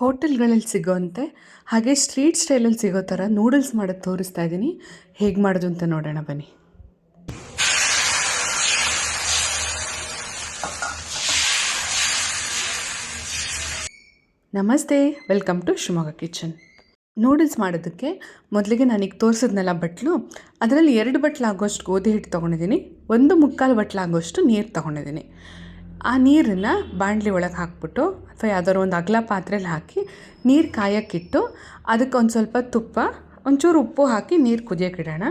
ಹೋಟೆಲ್ಗಳಲ್ಲಿ ಸಿಗೋಂತೆ, ಹಾಗೆ ಸ್ಟ್ರೀಟ್ ಸ್ಟೈಲಲ್ಲಿ ಸಿಗೋ ಥರ ನೂಡಲ್ಸ್ ಮಾಡೋದು ತೋರಿಸ್ತಾ ಇದ್ದೀನಿ. ಹೇಗೆ ಮಾಡೋದು ಅಂತ ನೋಡೋಣ, ಬನ್ನಿ. ನಮಸ್ತೆ, welcome to Shivamogga kitchen. Noodles ಮಾಡೋದಕ್ಕೆ ಮೊದಲಿಗೆ ನಾನೀಗ ತೋರಿಸಿದ್ನಲ್ಲ ಬಟ್ಲು, ಅದರಲ್ಲಿ ಎರಡು ಬಟ್ಲು ಆಗೋಷ್ಟು ಗೋಧಿ ಹಿಟ್ಟು ತೊಗೊಂಡಿದ್ದೀನಿ, ಒಂದು ಮುಕ್ಕಾಲು ಬಟ್ಲು ಆಗೋಷ್ಟು ನೀರು ತೊಗೊಂಡಿದ್ದೀನಿ. ಆ ನೀರನ್ನು ಬಾಣಲಿ ಒಳಗೆ ಹಾಕ್ಬಿಟ್ಟು ಅಥವಾ ಯಾವ್ದಾದ್ರು ಒಂದು ಅಗಲ ಪಾತ್ರೆಲಿ ಹಾಕಿ ನೀರು ಕಾಯೋಕ್ಕಿಟ್ಟು ಅದಕ್ಕೆ ಒಂದು ಸ್ವಲ್ಪ ತುಪ್ಪ, ಒಂಚೂರು ಉಪ್ಪು ಹಾಕಿ ನೀರು ಕುದಿಯೋಕ್ಕಿಡೋಣ.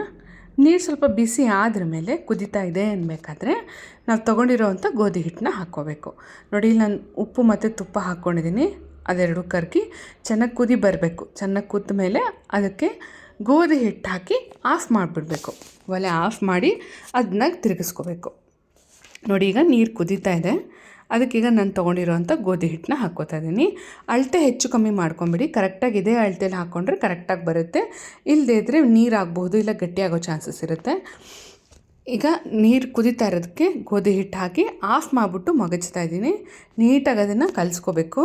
ನೀರು ಸ್ವಲ್ಪ ಬಿಸಿ ಆದ್ರ ಮೇಲೆ ಕುದಿತಾ ಇದೆ ಅನ್ಬೇಕಾದ್ರೆ ನಾವು ತೊಗೊಂಡಿರೋವಂಥ ಗೋಧಿ ಹಿಟ್ಟನ್ನ ಹಾಕ್ಕೋಬೇಕು. ನೋಡಿ ನಾನು ಉಪ್ಪು ಮತ್ತು ತುಪ್ಪ ಹಾಕ್ಕೊಂಡಿದ್ದೀನಿ ಅದೆರಡು ಕರ್ಗಿ ಚೆನ್ನಾಗಿ ಕುದಿ ಬರಬೇಕು. ಚೆನ್ನಾಗಿ ಕುದ್ದ ಮೇಲೆ ಅದಕ್ಕೆ ಗೋಧಿ ಹಿಟ್ಟು ಹಾಕಿ ಆಫ್ ಮಾಡಿಬಿಡ್ಬೇಕು. ಒಲೆ ಆಫ್ ಮಾಡಿ ಅದನ್ನ ತಿರುಗಿಸ್ಕೋಬೇಕು. ನೋಡಿ, ಈಗ ನೀರು ಕುದೀತಾ ಇದೆ. ಅದಕ್ಕೀಗ ನಾನು ತೊಗೊಂಡಿರೋವಂಥ ಗೋಧಿ ಹಿಟ್ಟನ್ನ ಹಾಕ್ಕೋತಾ ಇದ್ದೀನಿ ಅಳತೆ ಹೆಚ್ಚು ಕಮ್ಮಿ ಮಾಡ್ಕೊಂಬಿಡಿ. ಕರೆಕ್ಟಾಗಿ ಇದೇ ಅಳತೇಲಿ ಹಾಕ್ಕೊಂಡ್ರೆ ಕರೆಕ್ಟಾಗಿ ಬರುತ್ತೆ. ಇಲ್ಲದೇ ಇದ್ದರೆ ನೀರು ಆಗ್ಬೋದು ಇಲ್ಲ ಗಟ್ಟಿಯಾಗೋ ಚಾನ್ಸಸ್ ಇರುತ್ತೆ. ಈಗ ನೀರು ಕುದೀತಾ ಇರೋದಕ್ಕೆ ಗೋಧಿ ಹಿಟ್ಟು ಹಾಕಿ ಆಫ್ ಮಾಡಿಬಿಟ್ಟು ಮಗಚ್ತಾ ಇದ್ದೀನಿ ನೀಟಾಗಿ ಅದನ್ನು ಕಲಿಸ್ಕೋಬೇಕು.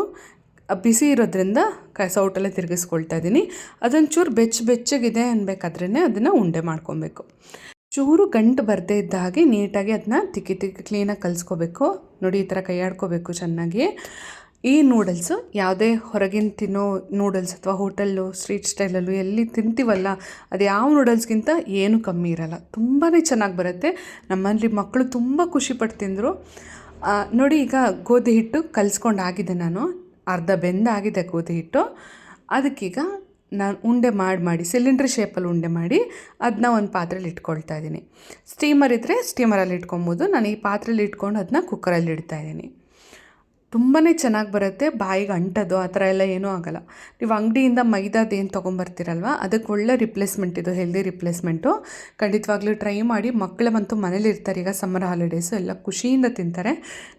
ಬಿಸಿ ಇರೋದ್ರಿಂದ ಕ, ಸೌಟಲ್ಲೇ ತಿರುಗಿಸ್ಕೊಳ್ತಾ ಇದ್ದೀನಿ ಅದೊಂಚೂರು ಬೆಚ್ಚ ಬೆಚ್ಚಗಿದೆ ಅನ್ಬೇಕಾದ್ರೇ ಅದನ್ನು ಉಂಡೆ ಮಾಡ್ಕೊಬೇಕು. ಚೂರು ಗಂಟು ಬರದೇ ಇದ್ದ ಹಾಗೆ ನೀಟಾಗಿ ಅದನ್ನ ತಿಕ್ಕಿ ತಿಕ್ಕಿ ಕ್ಲೀನಾಗಿ ಕಲಿಸ್ಕೋಬೇಕು. ನೋಡಿ, ಈ ಥರ ಕೈಯಾಡ್ಕೋಬೇಕು ಚೆನ್ನಾಗಿ. ಈ ನೂಡಲ್ಸು ಯಾವುದೇ ಹೊರಗಿನ ತಿನ್ನೋ ನೂಡಲ್ಸ್ ಅಥವಾ ಹೋಟೆಲ್ಲು ಸ್ಟ್ರೀಟ್ ಸ್ಟೈಲಲ್ಲೂ ಎಲ್ಲಿ ತಿಂತೀವಲ್ಲ, ಅದು ಯಾವ ನೂಡಲ್ಸ್ಗಿಂತ ಏನು ಕಮ್ಮಿ ಇರಲ್ಲ. ತುಂಬಾ ಚೆನ್ನಾಗಿ ಬರುತ್ತೆ. ನಮ್ಮಲ್ಲಿ ಮಕ್ಕಳು ತುಂಬ ಖುಷಿಪಟ್ಟು ತಿಂದರು ನೋಡಿ, ಈಗ ಗೋಧಿ ಹಿಟ್ಟು ಕಲಿಸ್ಕೊಂಡು ಆಗಿದೆ ನಾನು. ಅರ್ಧ ಬೆಂದಾಗಿದೆ ಗೋಧಿ ಹಿಟ್ಟು. ಅದಕ್ಕೀಗ ನಾನು ಉಂಡೆ ಮಾಡಿ ಮಾಡಿ ಸಿಲಿಂಡ್ರ್ ಶೇಪಲ್ಲಿ ಉಂಡೆ ಮಾಡಿ ಅದನ್ನ ಒಂದು ಪಾತ್ರೆಲಿ ಇಟ್ಕೊಳ್ತಾ ಇದ್ದೀನಿ. ಸ್ಟೀಮರ್ ಇದ್ದರೆ ಸ್ಟೀಮರಲ್ಲಿ ಇಟ್ಕೊಬೋದು, ನಾನು ಈ ಪಾತ್ರೆಲಿ ಇಟ್ಕೊಂಡು ಅದನ್ನ ಕುಕ್ಕರಲ್ಲಿ ಇಡ್ತಾ ಇದ್ದೀನಿ. ತುಂಬಾ ಚೆನ್ನಾಗಿ ಬರುತ್ತೆ. ಬಾಯಿಗೆ ಅಂಟೋದು, ಆ ಥರ ಎಲ್ಲ ಏನೂ ಆಗೋಲ್ಲ. ನೀವು ಅಂಗಡಿಯಿಂದ ಮೈದಾದ ಏನು ತೊಗೊಂಬರ್ತೀರಲ್ವ, ಅದಕ್ಕೆ ಒಳ್ಳೆ ರಿಪ್ಲೇಸ್ಮೆಂಟ್ ಇದು ಹೆಲ್ದಿ ರಿಪ್ಲೇಸ್ಮೆಂಟು ಖಂಡಿತವಾಗ್ಲೂ ಟ್ರೈ ಮಾಡಿ. ಮಕ್ಕಳಂತೂ ಮನೇಲಿ ಇರ್ತಾರೆ. ಈಗ ಸಮ್ಮರ್ ಹಾಲಿಡೇಸು ಎಲ್ಲ ಖುಷಿಯಿಂದ ತಿಂತಾರೆ.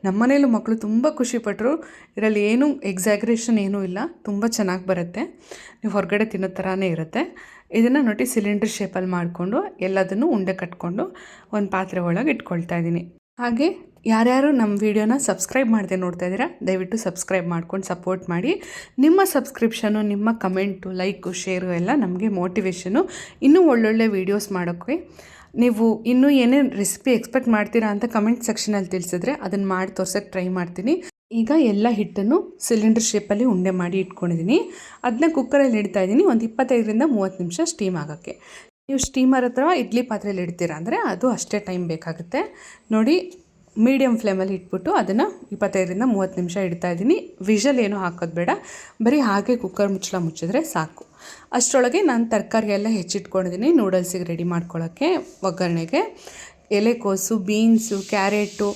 ನಮ್ಮ ಮನೇಲೂ ಮಕ್ಕಳು ತುಂಬ ಖುಷಿಪಟ್ಟರು ಇದರಲ್ಲಿ ಏನೂ ಎಕ್ಸಾಗ್ರೇಷನ್ ಏನೂ ಇಲ್ಲ. ತುಂಬ ಚೆನ್ನಾಗಿ ಬರುತ್ತೆ. ನೀವು ಹೊರಗಡೆ ತಿನ್ನೋ ಥರನೇ ಇರುತ್ತೆ. ಇದನ್ನು ನೋಡಿ ಸಿಲಿಂಡರ್ ಶೇಪಲ್ಲಿ ಮಾಡಿಕೊಂಡು, ಎಲ್ಲದನ್ನು ಉಂಡೆ ಕಟ್ಕೊಂಡು, ಒಂದು ಪಾತ್ರೆ ಒಳಗೆ ಇಟ್ಕೊಳ್ತಾ ಇದ್ದೀನಿ. ಹಾಗೆ ಯಾರ್ಯಾರು ನಮ್ಮ ವಿಡಿಯೋನ ಸಬ್ಸ್ಕ್ರೈಬ್ ಮಾಡದೆ ನೋಡ್ತಾ ಇದ್ದೀರಾ, ದಯವಿಟ್ಟು ಸಬ್ಸ್ಕ್ರೈಬ್ ಮಾಡ್ಕೊಂಡು ಸಪೋರ್ಟ್ ಮಾಡಿ. ನಿಮ್ಮ ಸಬ್ಸ್ಕ್ರಿಪ್ಷನು ನಿಮ್ಮ ಕಮೆಂಟು ಲೈಕು ಶೇರು ಎಲ್ಲ ನಮಗೆ ಮೋಟಿವೇಶನು ಇನ್ನೂ ಒಳ್ಳೊಳ್ಳೆ ವೀಡಿಯೋಸ್ ಮಾಡೋಕ್ಕೆ ನೀವು ಇನ್ನೂ ಏನೇನು ರೆಸಿಪಿ ಎಕ್ಸ್ಪೆಕ್ಟ್ ಮಾಡ್ತೀರಾ ಅಂತ ಕಮೆಂಟ್ ಸೆಕ್ಷನಲ್ಲಿ ತಿಳಿಸಿದ್ರೆ ಅದನ್ನು ಮಾಡಿ ತೋರ್ಸೋಕ್ಕೆ ಟ್ರೈ ಮಾಡ್ತೀನಿ. ಈಗ ಎಲ್ಲ ಹಿಟ್ಟನ್ನು ಸಿಲಿಂಡರ್ ಶೇಪಲ್ಲಿ ಉಂಡೆ ಮಾಡಿ ಇಟ್ಕೊಂಡಿದ್ದೀನಿ. ಅದನ್ನ ಕುಕ್ಕರಲ್ಲಿ ಇಡ್ತಾ ಇದ್ದೀನಿ, ಒಂದು ಇಪ್ಪತ್ತೈದರಿಂದ ಮೂವತ್ತು ನಿಮಿಷ ಸ್ಟೀಮ್ ಆಗೋಕ್ಕೆ. ನೀವು ಸ್ಟೀಮರ್ ಅಥವಾ ಇಡ್ಲಿ ಪಾತ್ರೆಯಲ್ಲಿ ಇಡ್ತೀರಾ ಅಂದರೆ ಅದು ಅಷ್ಟೇ ಟೈಮ್ ಬೇಕಾಗುತ್ತೆ. ನೋಡಿ ಮೀಡಿಯಮ್ ಫ್ಲೇಮಲ್ಲಿ ಇಟ್ಬಿಟ್ಟು ಅದನ್ನು ಇಪ್ಪತ್ತೈದರಿಂದ ಮೂವತ್ತು ನಿಮಿಷ ಇಡ್ತಾ ಇದ್ದೀನಿ. ವಿಷಲ್ ಏನು ಹಾಕೋದು ಬೇಡ. ಬರೀ ಹಾಗೆ ಕುಕ್ಕರ್ ಮುಚ್ಚಳ ಮುಚ್ಚಿದ್ರೆ ಸಾಕು. ಅಷ್ಟರೊಳಗೆ ನಾನು ತರಕಾರಿ ಎಲ್ಲ ಹೆಚ್ಚಿಟ್ಕೊಂಡಿದ್ದೀನಿ ನೂಡಲ್ಸಿಗೆ ರೆಡಿ ಮಾಡ್ಕೊಳ್ಳೋಕ್ಕೆ, ಒಗ್ಗರಣೆಗೆ. ಎಲೆಕೋಸು ಬೀನ್ಸು ಕ್ಯಾರೆಟು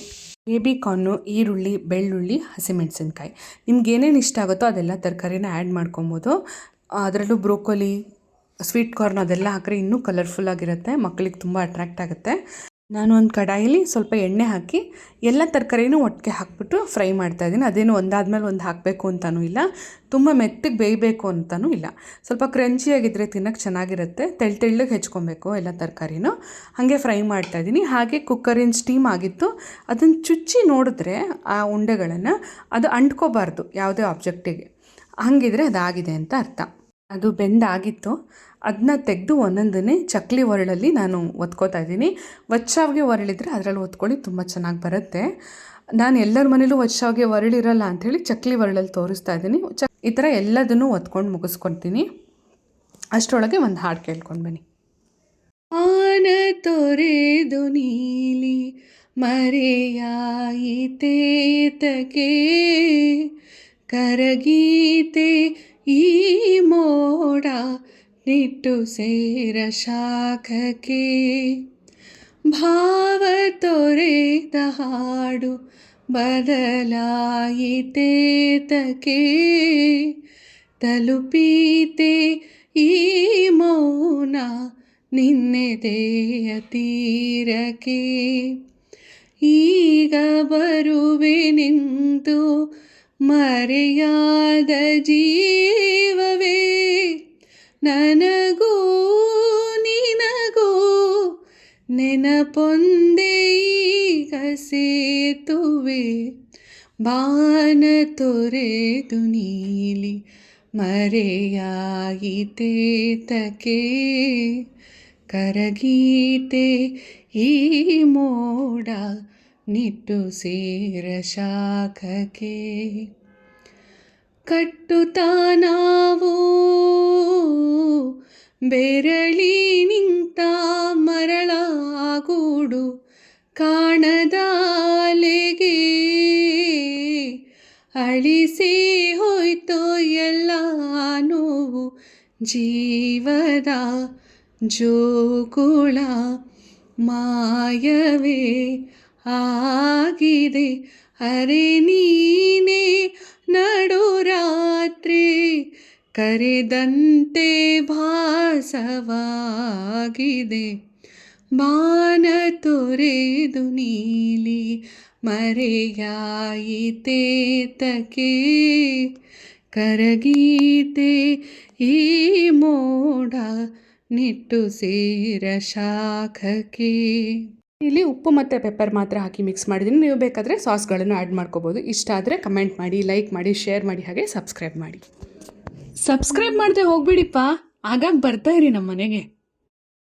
ಬೇಬಿ ಕಾರ್ನು ಈರುಳ್ಳಿ, ಬೆಳ್ಳುಳ್ಳಿ, ಹಸಿಮೆಣಸಿನ್ಕಾಯಿ. ನಿಮ್ಗೆ ಏನೇನು ಇಷ್ಟ ಆಗುತ್ತೋ ಅದೆಲ್ಲ ತರಕಾರಿನ ಆ್ಯಡ್ ಮಾಡ್ಕೊಬೋದು. ಅದರಲ್ಲೂ ಬ್ರೋಕೊಲಿ ಸ್ವೀಟ್ ಕಾರ್ನ್ ಅದೆಲ್ಲ ಹಾಕ್ರೆ ಇನ್ನೂ ಕಲರ್ಫುಲ್ಲಾಗಿರುತ್ತೆ ಮಕ್ಕಳಿಗೆ ತುಂಬ ಅಟ್ರಾಕ್ಟ್ ಆಗುತ್ತೆ. ನಾನು ಒಂದು ಕಡಾಯಿಲಿ ಸ್ವಲ್ಪ ಎಣ್ಣೆ ಹಾಕಿ ಎಲ್ಲ ತರಕಾರಿನೂ ಒಟ್ಟಿಗೆ ಹಾಕ್ಬಿಟ್ಟು ಫ್ರೈ ಮಾಡ್ತಾ ಇದ್ದೀನಿ. ಅದೇನು ಒಂದಾದ್ಮೇಲೆ ಒಂದು ಹಾಕಬೇಕು ಅಂತಲೂ ಇಲ್ಲ. ತುಂಬ ಮೆತ್ತಗೆ ಬೇಯಬೇಕು ಅಂತಲೂ ಇಲ್ಲ. ಸ್ವಲ್ಪ ಕ್ರಂಚಿಯಾಗಿದ್ದರೆ ತಿನ್ನೋಕ್ಕೆ ಚೆನ್ನಾಗಿರುತ್ತೆ. ತೆಳ್ ತೆಳ್ಳಗೆ ಹೆಚ್ಕೊಬೇಕು ಎಲ್ಲ ತರಕಾರಿನೂ. ಹಾಗೆ ಫ್ರೈ ಮಾಡ್ತಾ ಇದ್ದೀನಿ. ಹಾಗೆ ಕುಕ್ಕರಿನ ಸ್ಟೀಮ್ ಆಗಿತ್ತು. ಅದನ್ನು ಚುಚ್ಚಿ ನೋಡಿದ್ರೆ ಆ ಉಂಡೆಗಳನ್ನು ಅದು ಅಂಟ್ಕೋಬಾರ್ದು ಯಾವುದೇ ಆಬ್ಜೆಕ್ಟಿಗೆ ಹಾಗಿದ್ರೆ ಅದಾಗಿದೆ ಅಂತ ಅರ್ಥ. ಅದು ಬೆಂದಾಗಿತ್ತು. ಅದನ್ನ ತೆಗೆದು ಒಂದೊಂದನ್ನೇ ಚಕ್ಲಿ ಒರಳಲ್ಲಿ ನಾನು ಒತ್ಕೋತಾ ಇದ್ದೀನಿ. ವಚ್ಚಾವಿಗೆ ಒರಳಿದ್ರೆ ಅದರಲ್ಲಿ ಒತ್ಕೊಳ್ಳಿ, ತುಂಬ ಚೆನ್ನಾಗಿ ಬರುತ್ತೆ. ನಾನು ಎಲ್ಲರ ಮನೇಲೂ ವಚ್ಚಾವಿಗೆ ಒರಳಿರಲ್ಲ ಅಂಥೇಳಿ ಚಕ್ಲಿ ಒರಳಲ್ಲಿ ತೋರಿಸ್ತಾ ಇದ್ದೀನಿ. ಚ ಈ ಥರ ಎಲ್ಲದನ್ನೂ ಒತ್ಕೊಂಡು ಮುಗಿಸ್ಕೊತೀನಿ ಅಷ್ಟರೊಳಗೆ ಒಂದು ಹಾಡು ಕೇಳ್ಕೊಂಡು ಬನ್ನಿ. ಆನ ತೊರೆದು ನೀಲಿ ಮರೆಯಾಯಿತೇತಕೆ ಕರಗೀತೆ ಈ ಮೋಡ ನಿಟ್ಟು ಸೇರ ಶಾಖಕ್ಕೆ. ಭಾವ ತೊರೆದ ಹಾಡು ಬದಲಾಯಿತೇತಕ್ಕೆ ತಲುಪೀತೆ ಈ ಮೌನ ನಿನ್ನೆದೆಯ ತೀರಕ್ಕೆ. ಈಗ ಬರುವೆ ನಿಂತು ಮರೆಯಾದ ಜೀವವೇ ನನಗೂ ನಿನಗೂ ನೆನಪೊಂದೇ ಈಗ ಸೇತುವೆ ಬಾನ ತೊರೆದು ನೀಲಿ ಮರೆಯಾಯಿತೇತಕೆ ಕರಗೀತೆ ಈ ಮೋಡ ನಿಟ್ಟು ಸೇರ ಶಾಖಕ್ಕೆ. ಕಟ್ಟುತ್ತಾ ನಾವು ಬೆರಳಿ ನಿಂತ ಮರಳಾಗೂಡು ಕಾಣದಾಲೆಗೆ ಅಳಿಸಿ ಹೋಯ್ತೋ ಎಲ್ಲ ನೋವು ಜೀವದ ಜೋಕುಳ ಮಾಯವೇ. ಆಗಿದೆ. ಅರೆ ನೀನೇ ನಡುರಾತ್ರಿ ಕರೆದಂತೆ ಭಾಸವಾಗಿದೆ. ಬಾನ ತೊರೆದು ನೀಲಿ ಮರೆಯಾಯಿತೇತಕೆ ಕರಗೀತೆ ಈ ಮೋಡ ನಿಟ್ಟು ಸೇರ ಶಾಖಕ್ಕೆ. ಇಲ್ಲಿ ಉಪ್ಪು ಮತ್ತು ಪೆಪ್ಪರ್ ಮಾತ್ರ ಹಾಕಿ ಮಿಕ್ಸ್ ಮಾಡಿದ್ದೀನಿ. ನೀವು ಬೇಕಾದರೆ ಸಾಸ್ಗಳನ್ನು ಆ್ಯಡ್ ಮಾಡ್ಕೋಬೋದು. ಇಷ್ಟ ಆದರೆ ಕಮೆಂಟ್ ಮಾಡಿ ಲೈಕ್ ಮಾಡಿ ಶೇರ್ ಮಾಡಿ, ಹಾಗೆ ಸಬ್ಸ್ಕ್ರೈಬ್ ಮಾಡಿ. ಸಬ್ಸ್ಕ್ರೈಬ್ ಮಾಡದೆ ಹೋಗ್ಬಿಡಿಪ್ಪ. ಆಗಾಗ ಬರ್ತಾ ಇರಿ ನಮ್ಮ ಮನೆಗೆ.